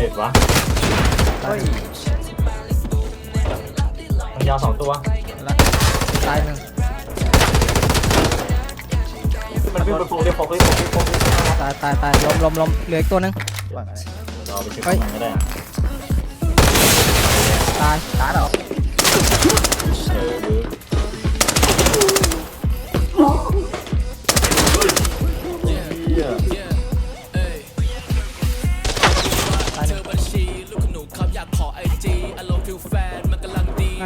เน็ตวะเฮ้ยมันยาวสองตัวละตายหนึ่งมันวิ่งไปโฟกัสโฟกัสโฟกัสโฟกัสตายตายตายล้มล้มล้มเหลืออีกตัวหนึงเราไปช่วยมันก็ได้ ตายตายเหรอเอ